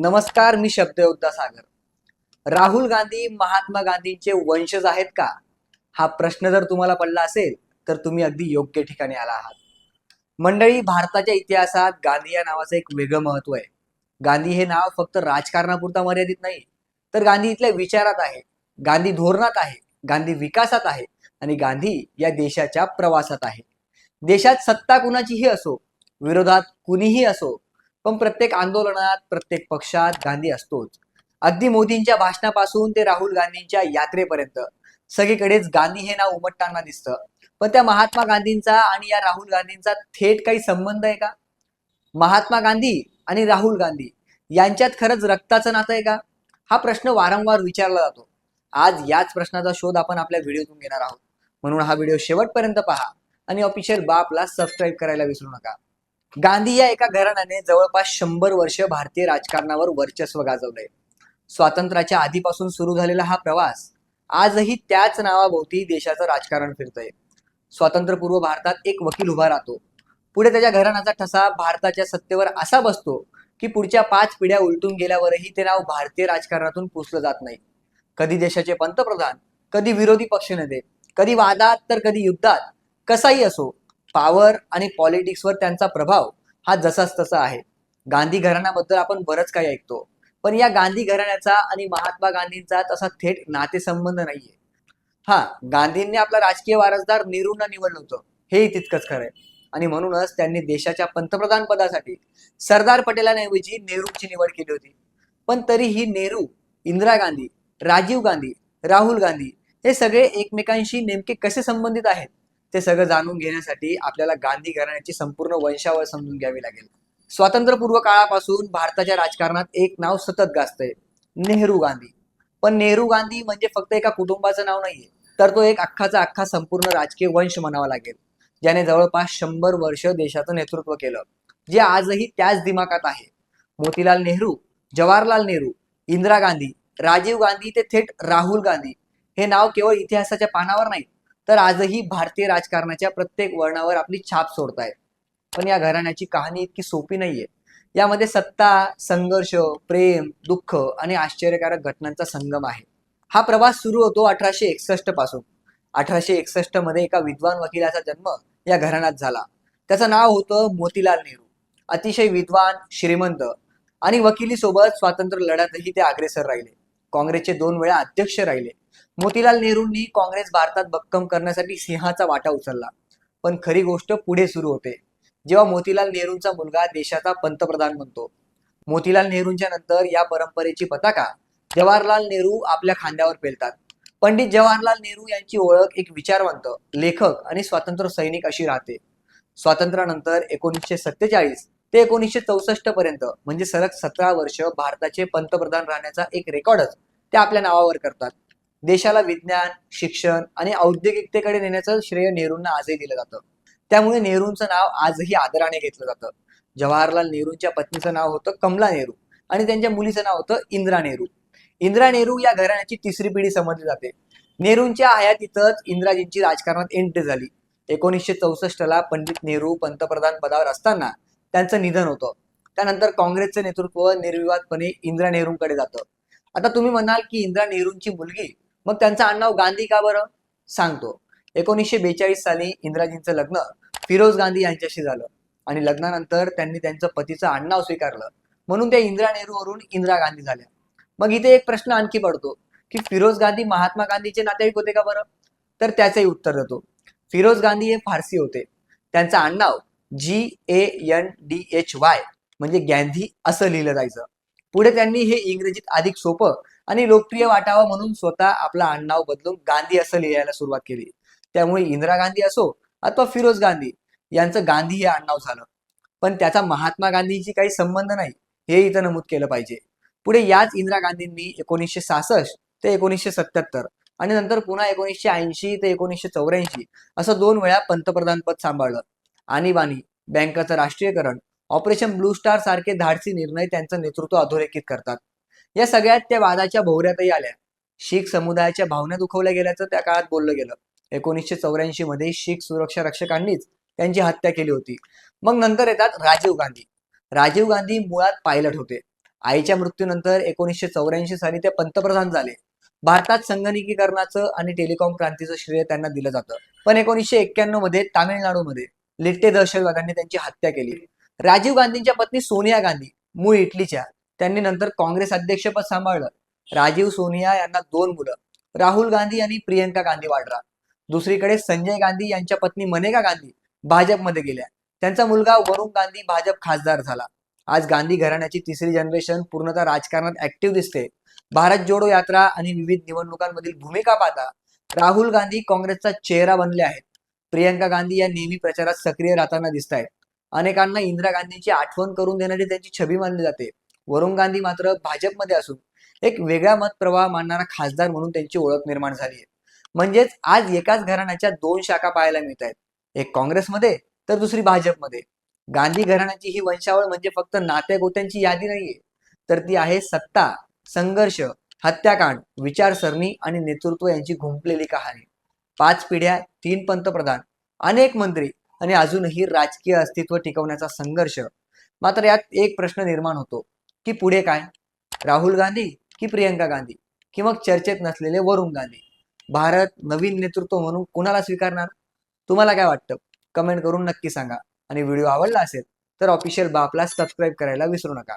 नमस्कार मी शब्दयोद्धा सागर. राहुल गांधी महात्मा गांधींचे वंशज आहेत का? हा प्रश्न जर तुम्हाला पडला असेल तर तुम्ही अगदी योग्य ठिकाणी आला आहात. मंडळी भारताच्या इतिहासात गांधी या नावाचं एक वेगळं महत्त्व आहे. गांधी हे नाव फक्त राजकारणापुरता मर्यादित नाही तर गांधी इथल्या विचारात आहे गांधी धोरणात आहे गांधी विकासात आहे आणि गांधी या देशाच्या प्रवासात आहे. देशात सत्ता कुणाचीही असो विरोधात कुणीही असो पण प्रत्येक आंदोलनात प्रत्येक पक्षात गांधी असतोच. अगदी मोदींच्या भाषणापासून ते राहुल गांधींच्या यात्रेपर्यंत. सगळीकडेच गांधी हे नाव उमटताना दिसतं. पण त्या महात्मा गांधींचा आणि या राहुल गांधींचा थेट काही संबंध आहे का? महात्मा गांधी आणि राहुल गांधी यांच्यात खरंच रक्ताचं नातं आहे का? हा प्रश्न वारंवार विचारला जातो. आज याच प्रश्नाचा शोध आपण आपल्या व्हिडिओतून घेणार आहोत. म्हणून हा व्हिडिओ शेवटपर्यंत पहा आणि ऑफिशियल बापला सबस्क्राईब करायला विसरू नका. गांधी या एका घराण्याने जवळपास शंभर वर्ष भारतीय राजकारणावर वर्चस्व गाजवलंय. स्वातंत्र्याच्या आधीपासून सुरू झालेला हा प्रवास आजही त्याच नावाभोवती देशाचं राजकारण फिरतंय. स्वातंत्र्यपूर्व भारतात एक वकील उभा राहतो. पुढे त्याच्या घराण्याचा ठसा भारताच्या सत्तेवर असा बसतो की पुढच्या पाच पिढ्या उलटून गेल्यावरही ते नाव भारतीय राजकारणातून पुसलं जात नाही. कधी देशाचे पंतप्रधान कधी विरोधी पक्षनेते कधी वादात तर कधी युद्धात कसाही असो पॉवर आणि पॉलिटिक्सवर त्यांचा प्रभाव हा जसाच तसा आहे. गांधी घराण्याबद्दल आपण बरंच काही ऐकतो. पण या गांधी घराण्याचा आणि महात्मा गांधींचा तसा थेट नातेसंबंध नाहीये. हा गांधींनी आपला राजकीय वारसदार नेहरूंना निवडलं होतं. हेही तितकंच खरंय आणि म्हणूनच त्यांनी देशाच्या पंतप्रधान पदासाठी सरदार पटेलांऐवजी नेहरूची निवड केली होती. पण तरीही नेहरू इंदिरा गांधी राजीव गांधी राहुल गांधी हे सगळे एकमेकांशी नेमके कसे संबंधित आहेत? ते सगळं जाणून घेण्यासाठी आपल्याला गांधी घराण्याची संपूर्ण वंशावळ समजून घ्यावी लागेल. स्वातंत्र्यपूर्व काळापासून भारताच्या राजकारणात एक नाव सतत गाजतंय नेहरू गांधी. पण नेहरू गांधी म्हणजे फक्त एका कुटुंबाचं नाव नाहीये तर तो एक अख्खाचा अख्खा संपूर्ण राजकीय वंश म्हणावा लागेल ज्याने जवळपास शंभर वर्ष देशाचं नेतृत्व केलं जे आजही त्याच दिमाकात आहे. मोतीलाल नेहरू जवाहरलाल नेहरू इंदिरा गांधी राजीव गांधी ते थेट राहुल गांधी हे नाव केवळ इतिहासाच्या पानावर नाही तर आजही भारतीय राजकारणाच्या प्रत्येक वर्णावर आपली छाप सोडतायत. पण या घराण्याची कहाणी इतकी सोपी नाहीये. यामध्ये सत्ता संघर्ष प्रेम दुःख आणि आश्चर्यकारक घटनांचा संगम आहे. हा प्रवास सुरू होतो अठराशे एकसष्टपासून. अठराशे एकसष्टमध्ये एका विद्वान वकिलाचा जन्म या घराण्यात झाला. त्याचं नाव होतं मोतीलाल नेहरू. अतिशय विद्वान श्रीमंत आणि वकिलीसोबत स्वातंत्र्य लढ्यातही ते अग्रेसर राहिले. काँग्रेसचे दोन वेळा अध्यक्ष राहिले. मोतीलाल नेहरूंनी काँग्रेस भारतात भक्कम करण्यासाठी सिंहाचा वाटा उचलला. पण खरी गोष्ट पुढे सुरू होते. जेव्हा मोतीलाल नेहरूंचा मुलगा देशाचा पंतप्रधान बनतो. मोतीलाल नेहरूंच्या नंतर या परंपरेची पताका जवाहरलाल नेहरू आपल्या खांद्यावर पेलतात. पंडित जवाहरलाल नेहरू यांची ओळख एक विचारवंत लेखक आणि स्वातंत्र्य सैनिक अशी राहते. स्वातंत्र्यानंतर एकोणीसशे सत्तेचाळीस ते एकोणीसशे चौसष्ट पर्यंत म्हणजे सलग सतरा वर्ष भारताचे पंतप्रधान राहण्याचा एक रेकॉर्डच ते आपल्या नावावर करतात. देशाला विज्ञान शिक्षण आणि औद्योगिकतेकडे नेण्याचं श्रेय नेहरूंना आजही दिलं जातं. त्यामुळे नेहरूंचं नाव आजही आदराने घेतलं जातं. जवाहरलाल नेहरूंच्या पत्नीचं नाव होतं कमला नेहरू आणि त्यांच्या मुलीचं नाव होतं इंदिरा नेहरू. इंदिरा नेहरू या घराण्याची तिसरी पिढी समजली जाते. नेहरूंच्या हयातीतच इंदिराजींची राजकारणात एंट्री झाली. एकोणीसशे चौसष्टला पंडित नेहरू पंतप्रधान पदावर असताना त्यांचं निधन होतं. त्यानंतर काँग्रेसचं नेतृत्व निर्विवादपणे इंदिरा नेहरूंकडे जातं. आता तुम्ही म्हणाल की इंदिरा नेहरूंची मुलगी मग त्यांचं आडनाव गांधी का बरं? सांगतो. एकोणीसशे बेचाळीस साली इंदिराजींचं लग्न फिरोज गांधी यांच्याशी झालं. आणि लग्नानंतर त्यांनी त्यांचं पतीचं आडनाव स्वीकारलं. म्हणून त्या इंदिरा नेहरूवरून इंदिरा गांधी झाल्या. मग इथे एक प्रश्न आणखी पडतो की फिरोज गांधी महात्मा गांधीचे नातेवाईक होते का बरं? तर त्याचंही उत्तर देतो. फिरोज गांधी हे फारसी होते. त्यांचं आडनाव G A N D H Y म्हणजे गांधी असं लिहिलं जायचं. पुढे त्यांनी हे इंग्रजीत अधिक सोपं आणि लोकप्रिय वाटावं म्हणून स्वतः आपलं आडनाव बदलून गांधी असं लिहायला सुरुवात केली. त्यामुळे इंदिरा गांधी असो अथवा फिरोज गांधी यांचं गांधी हे आडनाव झालं. पण त्याचा महात्मा गांधीची काही संबंध नाही हे इथं नमूद केलं पाहिजे. पुढे याच इंदिरा गांधींनी एकोणीसशे सहासष्ट ते एकोणीसशे सत्याहत्तर आणि नंतर पुन्हा एकोणीसशे ऐंशी ते एकोणीसशे चौऱ्याऐंशी असं दोन वेळा पंतप्रधान पद सांभाळलं. आणीबाणी बँकाचं राष्ट्रीयकरण ऑपरेशन ब्लू स्टार सारखे धाडसी निर्णय त्यांचं नेतृत्व अधोरेखित करतात. या सगळ्यात त्या वादाच्या भोवऱ्यातही आल्या. शीख समुदायाच्या भावना दुखवल्या गेल्याचं त्या काळात बोललं गेलं. एकोणीसशे चौऱ्याऐंशी मध्ये शीख सुरक्षा रक्षकांनीच त्यांची हत्या केली होती. मग नंतर येतात राजीव गांधी. राजीव गांधी मुळात पायलट होते. आईच्या मृत्यूनंतर एकोणीसशे चौऱ्याऐंशी साली ते पंतप्रधान झाले. भारतात संगणकीकरणाचं आणि टेलिकॉम क्रांतीचं श्रेय त्यांना दिलं जातं. पण एकोणीसशे एक्क्याण्णवमध्ये तामिळनाडूमध्ये लिट्टे दहशतवाद्यांनी त्यांची हत्या केली. राजीव गांधींच्या पत्नी सोनिया गांधी मूळ इटलीच्या. त्यांनी नंतर काँग्रेस अध्यक्षपद सांभाळलं. राजीव सोनिया यांना दोन मुलं राहुल गांधी आणि प्रियंका गांधी वाड्रा. दुसरीकडे संजय गांधी यांच्या पत्नी मनेका गांधी भाजपमध्ये गेल्या. त्यांचा मुलगा वरुण गांधी भाजप खासदार झाला. आज गांधी घराण्याची तिसरी जनरेशन पूर्णतः राजकारणात ऍक्टिव्ह दिसते. भारत जोडो यात्रा आणि विविध निवडणुकांमधील भूमिका पाहता राहुल गांधी काँग्रेसचा चेहरा बनले आहेत. प्रियंका गांधी या नेहमी प्रचारात सक्रिय राहताना दिसत आहेत अनेकांना इंदिरा गांधींची आठवण करून देणारी त्यांची छबी मानली जाते. वरुण गांधी मात्र भाजपमध्ये असून एक वेगळा मत प्रवाह मानणारा खासदार म्हणून त्यांची ओळख निर्माण झाली आहे. म्हणजेच आज एकाच घराण्याच्या दोन शाखा पाहायला मिळत आहेत. एक काँग्रेसमध्ये तर दुसरी भाजपमध्ये. गांधी घराण्याची ही वंशावळ म्हणजे फक्त नात्या गोत्यांची यादी नाहीये. तर ती आहे सत्ता संघर्ष हत्याकांड विचारसरणी आणि नेतृत्व यांची घुंपलेली कहाणी. पाच पिढ्या तीन पंतप्रधान अनेक मंत्री आणि अजूनही राजकीय अस्तित्व टिकवण्याचा संघर्ष. मात्र यात एक प्रश्न निर्माण होतो. की पुढे काय? राहुल गांधी की प्रियंका गांधी? की मग चर्चेत नसलेले वरुण गांधी? भारत नवीन नेतृत्व म्हणून कुणाला स्वीकारणार? तुम्हाला काय वाटतं? कमेंट करून नक्की सांगा. आणि व्हिडिओ आवडला असेल तर ऑफिशियल बापला सबस्क्राईब करायला विसरू नका.